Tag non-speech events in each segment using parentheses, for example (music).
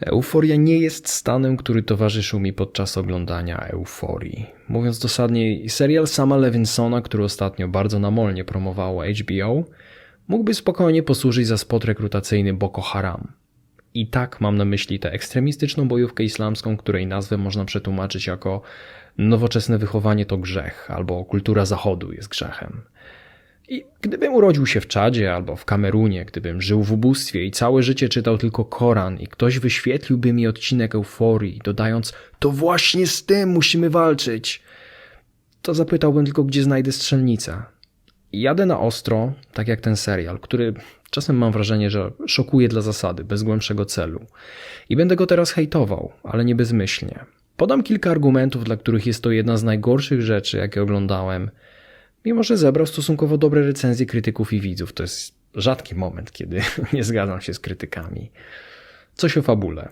Euforia nie jest stanem, który towarzyszył mi podczas oglądania Euforii. Mówiąc dosadniej, serial Sama Levinsona, który ostatnio bardzo namolnie promowało HBO, mógłby spokojnie posłużyć za spot rekrutacyjny Boko Haram. I tak mam na myśli tę ekstremistyczną bojówkę islamską, której nazwę można przetłumaczyć jako nowoczesne wychowanie to grzech, albo kultura zachodu jest grzechem. I gdybym urodził się w Czadzie albo w Kamerunie, gdybym żył w ubóstwie i całe życie czytał tylko Koran i ktoś wyświetliłby mi odcinek euforii, dodając to właśnie z tym musimy walczyć, to zapytałbym tylko, gdzie znajdę strzelnicę. Jadę na ostro, tak jak ten serial, który czasem mam wrażenie, że szokuje dla zasady, bez głębszego celu. I będę go teraz hejtował, ale nie bezmyślnie. Podam kilka argumentów, dla których jest to jedna z najgorszych rzeczy, jakie oglądałem, mimo że zebrał stosunkowo dobre recenzje krytyków i widzów. To jest rzadki moment, kiedy (laughs) nie zgadzam się z krytykami. Coś o fabule.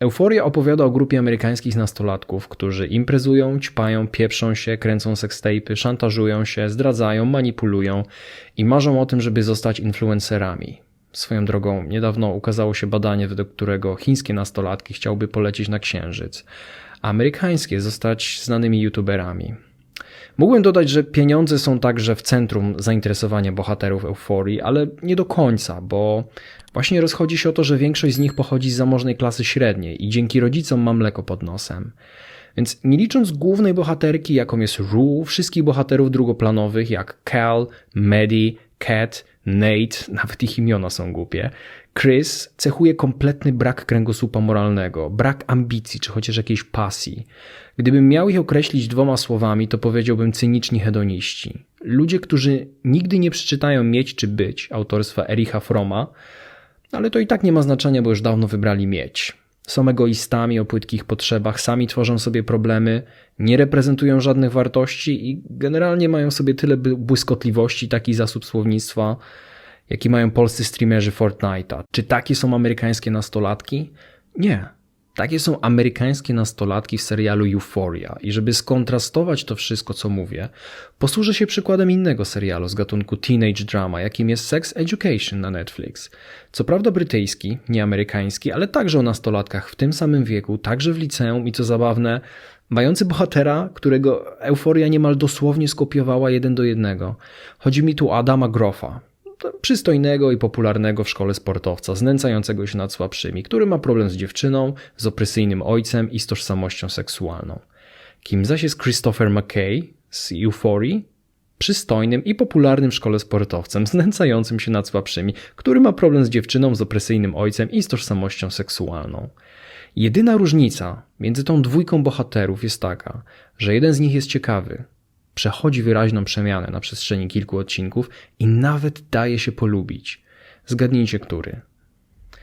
Euforia opowiada o grupie amerykańskich nastolatków, którzy imprezują, ćpają, pieprzą się, kręcą sekstejpy, szantażują się, zdradzają, manipulują i marzą o tym, żeby zostać influencerami. Swoją drogą, niedawno ukazało się badanie, według którego chińskie nastolatki chciałby polecieć na księżyc, a amerykańskie zostać znanymi youtuberami. Mógłbym dodać, że pieniądze są także w centrum zainteresowania bohaterów euforii, ale nie do końca, bo właśnie rozchodzi się o to, że większość z nich pochodzi z zamożnej klasy średniej i dzięki rodzicom ma mleko pod nosem. Więc nie licząc głównej bohaterki, jaką jest Rue, wszystkich bohaterów drugoplanowych jak Cal, Maddie, Cat, Nate, nawet ich imiona są głupie, Chris cechuje kompletny brak kręgosłupa moralnego, brak ambicji czy chociaż jakiejś pasji. Gdybym miał ich określić dwoma słowami, to powiedziałbym cyniczni hedoniści. Ludzie, którzy nigdy nie przeczytają Mieć czy Być autorstwa Ericha Froma, ale to i tak nie ma znaczenia, bo już dawno wybrali Mieć. Są egoistami o płytkich potrzebach, sami tworzą sobie problemy, nie reprezentują żadnych wartości i generalnie mają sobie tyle błyskotliwości, taki zasób słownictwa, jaki mają polscy streamerzy Fortnite'a. Czy takie są amerykańskie nastolatki? Nie. Takie są amerykańskie nastolatki w serialu Euphoria. I żeby skontrastować to wszystko, co mówię, posłużę się przykładem innego serialu z gatunku teenage drama, jakim jest Sex Education na Netflix. Co prawda brytyjski, nie amerykański, ale także o nastolatkach w tym samym wieku, także w liceum i co zabawne, mający bohatera, którego Euforia niemal dosłownie skopiowała jeden do jednego. Chodzi mi tu o Adama Groffa, przystojnego i popularnego w szkole sportowca, znęcającego się nad słabszymi, który ma problem z dziewczyną, z opresyjnym ojcem i z tożsamością seksualną. Kim zaś jest Christopher McKay z Euphorii? Przystojnym i popularnym w szkole sportowcem, znęcającym się nad słabszymi, który ma problem z dziewczyną, z opresyjnym ojcem i z tożsamością seksualną. Jedyna różnica między tą dwójką bohaterów jest taka, że jeden z nich jest ciekawy, przechodzi wyraźną przemianę na przestrzeni kilku odcinków i nawet daje się polubić. Zgadnijcie, który.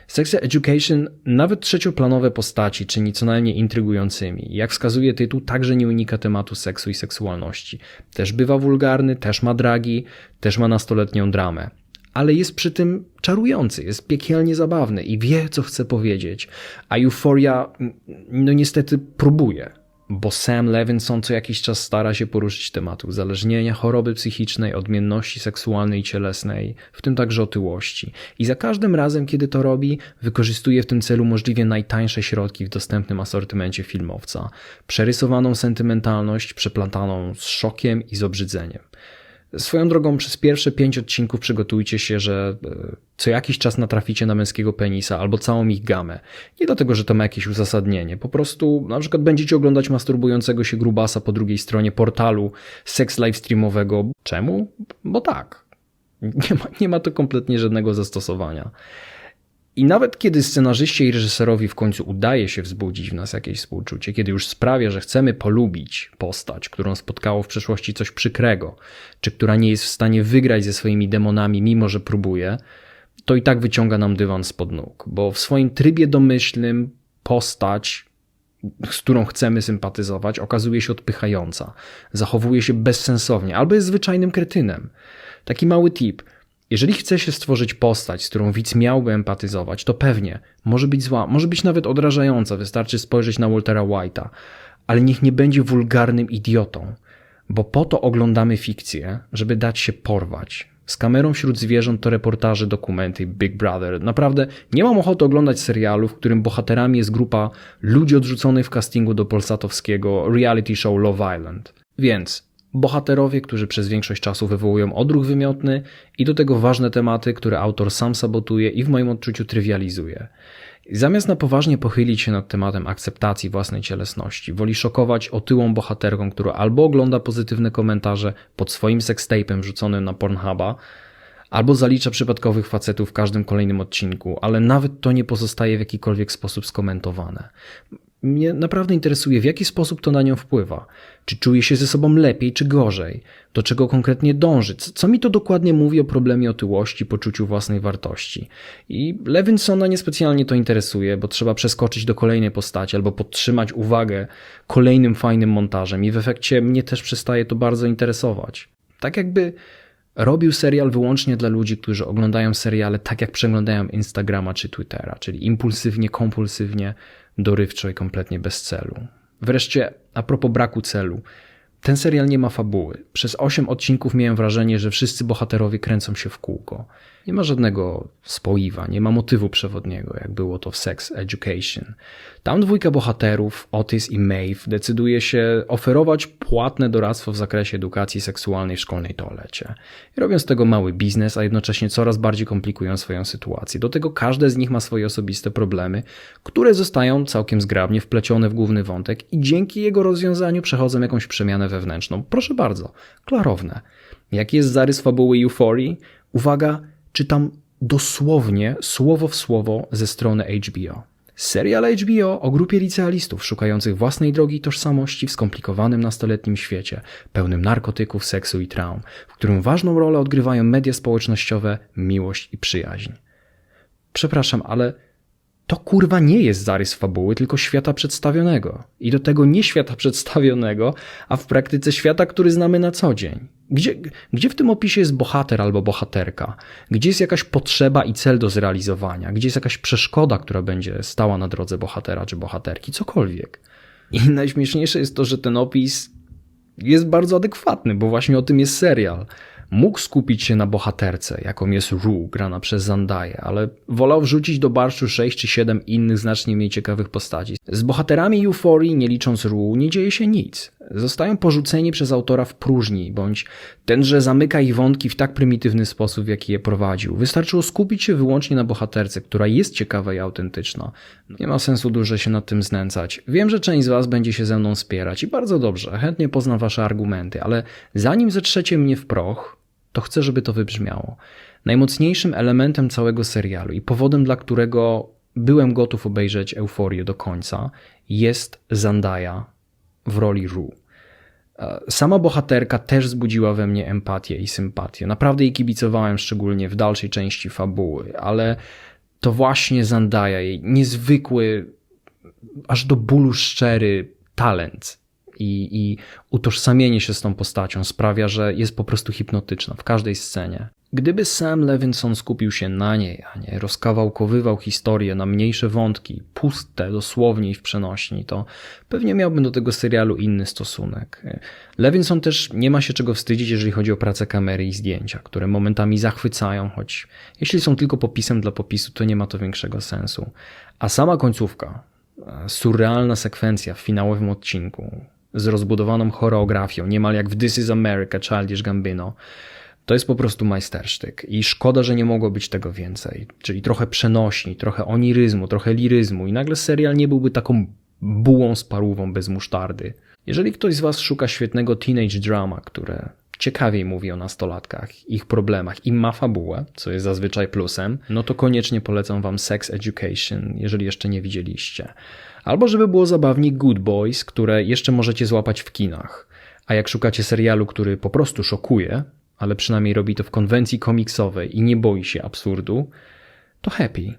Sekcja Education nawet trzecioplanowe postaci czyni co najmniej intrygującymi. Jak wskazuje tytuł, także nie unika tematu seksu i seksualności. Też bywa wulgarny, też ma dragi, też ma nastoletnią dramę. Ale jest przy tym czarujący, jest piekielnie zabawny i wie, co chce powiedzieć. A Euphoria, no niestety, próbuje bo Sam Levinson co jakiś czas stara się poruszyć temat uzależnienia, choroby psychicznej, odmienności seksualnej i cielesnej, w tym także otyłości. I za każdym razem, kiedy to robi, wykorzystuje w tym celu możliwie najtańsze środki w dostępnym asortymencie filmowca. Przerysowaną sentymentalność, przeplataną z szokiem i z obrzydzeniem. Swoją drogą, przez pierwsze pięć odcinków przygotujcie się, że e, co jakiś czas natraficie na męskiego penisa albo całą ich gamę. Nie dlatego, że to ma jakieś uzasadnienie. Po prostu na przykład będziecie oglądać masturbującego się grubasa po drugiej stronie portalu seks livestreamowego. Czemu? Bo tak. Nie ma, nie ma to kompletnie żadnego zastosowania. I nawet kiedy scenarzyście i reżyserowi w końcu udaje się wzbudzić w nas jakieś współczucie, kiedy już sprawia, że chcemy polubić postać, którą spotkało w przeszłości coś przykrego, czy która nie jest w stanie wygrać ze swoimi demonami, mimo że próbuje, to i tak wyciąga nam dywan spod nóg, bo w swoim trybie domyślnym postać, z którą chcemy sympatyzować, okazuje się odpychająca, zachowuje się bezsensownie albo jest zwyczajnym kretynem. Taki mały tip – jeżeli chce się stworzyć postać, z którą widz miałby empatyzować, to pewnie może być zła, może być nawet odrażająca, wystarczy spojrzeć na Waltera White'a, ale niech nie będzie wulgarnym idiotą, bo po to oglądamy fikcję, żeby dać się porwać. z kamerą wśród zwierząt to reportaże, dokumenty, Big Brother. Naprawdę nie mam ochoty oglądać serialu, w którym bohaterami jest grupa ludzi odrzuconych w castingu do polsatowskiego reality show Love Island. Więc bohaterowie, którzy przez większość czasu wywołują odruch wymiotny i do tego ważne tematy, które autor sam sabotuje i w moim odczuciu trywializuje. Zamiast na poważnie pochylić się nad tematem akceptacji własnej cielesności, woli szokować otyłą bohaterką, która albo ogląda pozytywne komentarze pod swoim sextape'em wrzuconym na Pornhuba, albo zalicza przypadkowych facetów w każdym kolejnym odcinku, ale nawet to nie pozostaje w jakikolwiek sposób skomentowane. Mnie naprawdę interesuje, w jaki sposób to na nią wpływa. Czy czuje się ze sobą lepiej, czy gorzej? Do czego konkretnie dąży? Co mi to dokładnie mówi o problemie otyłości, poczuciu własnej wartości? I Lewinsona niespecjalnie to interesuje, bo trzeba przeskoczyć do kolejnej postaci albo podtrzymać uwagę kolejnym fajnym montażem i w efekcie mnie też przestaje to bardzo interesować. Tak jakby robił serial wyłącznie dla ludzi, którzy oglądają seriale tak jak przeglądają Instagrama czy Twittera, czyli impulsywnie, kompulsywnie, dorywczo i kompletnie bez celu. Wreszcie, a propos braku celu. Ten serial nie ma fabuły. Przez osiem odcinków miałem wrażenie, że wszyscy bohaterowie kręcą się w kółko. Nie ma żadnego spoiwa, nie ma motywu przewodniego, jak było to w Sex Education. Tam dwójka bohaterów, Otis i Maeve, decyduje się oferować płatne doradztwo w zakresie edukacji seksualnej w szkolnej toalecie. I robią z tego mały biznes, a jednocześnie coraz bardziej komplikują swoją sytuację. Do tego każde z nich ma swoje osobiste problemy, które zostają całkiem zgrabnie wplecione w główny wątek i dzięki jego rozwiązaniu przechodzą jakąś przemianę wewnętrzną. Proszę bardzo, klarowne. Jaki jest zarys fabuły Euphorii? Uwaga, czytam dosłownie, słowo w słowo ze strony HBO. Serial HBO o grupie licealistów szukających własnej drogi tożsamości w skomplikowanym nastoletnim świecie, pełnym narkotyków, seksu i traum, w którym ważną rolę odgrywają media społecznościowe, miłość i przyjaźń. Przepraszam, ale to kurwa nie jest zarys fabuły, tylko świata przedstawionego. I do tego nie świata przedstawionego, a w praktyce świata, który znamy na co dzień. Gdzie, gdzie w tym opisie jest bohater albo bohaterka? Gdzie jest jakaś potrzeba i cel do zrealizowania? Gdzie jest jakaś przeszkoda, która będzie stała na drodze bohatera czy bohaterki? Cokolwiek. I (laughs) najśmieszniejsze jest to, że ten opis jest bardzo adekwatny, bo właśnie o tym jest serial mógł skupić się na bohaterce, jaką jest Rue, grana przez Zandaję, ale wolał wrzucić do barszczu 6 czy 7 innych znacznie mniej ciekawych postaci. Z bohaterami Euphorii, nie licząc Rue, nie dzieje się nic. Zostają porzuceni przez autora w próżni, bądź tenże zamyka ich wątki w tak prymitywny sposób, w jaki je prowadził. Wystarczyło skupić się wyłącznie na bohaterce, która jest ciekawa i autentyczna. Nie ma sensu dłużej się nad tym znęcać. Wiem, że część z Was będzie się ze mną spierać i bardzo dobrze, chętnie poznam Wasze argumenty, ale zanim zetrzecie mnie w proch, to chcę, żeby to wybrzmiało. Najmocniejszym elementem całego serialu i powodem, dla którego byłem gotów obejrzeć Euforię do końca, jest Zandaya w roli Rue. E, sama bohaterka też wzbudziła we mnie empatię i sympatię. Naprawdę jej kibicowałem, szczególnie w dalszej części fabuły, ale to właśnie Zandaya, jej niezwykły, aż do bólu szczery talent i, i utożsamienie się z tą postacią sprawia, że jest po prostu hipnotyczna w każdej scenie. Gdyby Sam Levinson skupił się na niej, a nie rozkawałkowywał historię na mniejsze wątki, puste dosłownie i w przenośni, to pewnie miałbym do tego serialu inny stosunek. Levinson też nie ma się czego wstydzić, jeżeli chodzi o pracę kamery i zdjęcia, które momentami zachwycają, choć jeśli są tylko popisem dla popisu, to nie ma to większego sensu. A sama końcówka, surrealna sekwencja w finałowym odcinku, z rozbudowaną choreografią, niemal jak w This is America, Childish Gambino. To jest po prostu majstersztyk i szkoda, że nie mogło być tego więcej. Czyli trochę przenośni, trochę oniryzmu, trochę liryzmu i nagle serial nie byłby taką bułą z parówą bez musztardy. Jeżeli ktoś z Was szuka świetnego teenage drama, które ciekawiej mówi o nastolatkach, ich problemach i ma fabułę, co jest zazwyczaj plusem, no to koniecznie polecam Wam Sex Education, jeżeli jeszcze nie widzieliście. Albo żeby było zabawnie Good Boys, które jeszcze możecie złapać w kinach. A jak szukacie serialu, który po prostu szokuje, ale przynajmniej robi to w konwencji komiksowej i nie boi się absurdu, to Happy.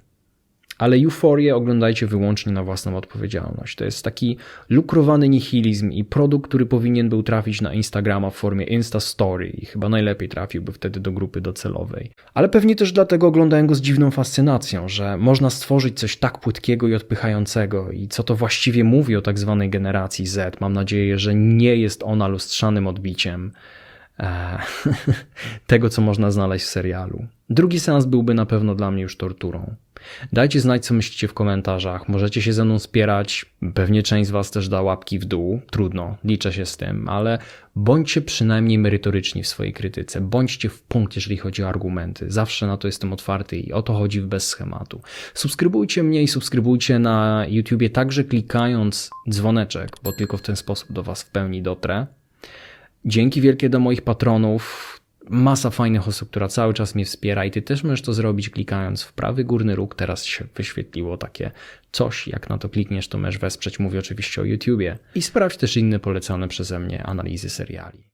Ale Euforię oglądajcie wyłącznie na własną odpowiedzialność. To jest taki lukrowany nihilizm i produkt, który powinien był trafić na Instagrama w formie Insta Story i chyba najlepiej trafiłby wtedy do grupy docelowej. Ale pewnie też dlatego oglądałem go z dziwną fascynacją, że można stworzyć coś tak płytkiego i odpychającego i co to właściwie mówi o tak zwanej generacji Z. Mam nadzieję, że nie jest ona lustrzanym odbiciem (laughs) tego, co można znaleźć w serialu. Drugi seans byłby na pewno dla mnie już torturą. Dajcie znać, co myślicie w komentarzach. Możecie się ze mną spierać. Pewnie część z Was też da łapki w dół. Trudno, liczę się z tym, ale bądźcie przynajmniej merytoryczni w swojej krytyce. Bądźcie w punkt, jeżeli chodzi o argumenty. Zawsze na to jestem otwarty i o to chodzi w bez schematu. Subskrybujcie mnie i subskrybujcie na YouTubie także klikając dzwoneczek, bo tylko w ten sposób do Was w pełni dotrę. Dzięki wielkie do moich patronów. Masa fajnych osób, która cały czas mnie wspiera i ty też możesz to zrobić klikając w prawy górny róg. Teraz się wyświetliło takie coś. Jak na to klikniesz, to możesz wesprzeć. Mówię oczywiście o YouTubie. I sprawdź też inne polecane przeze mnie analizy seriali.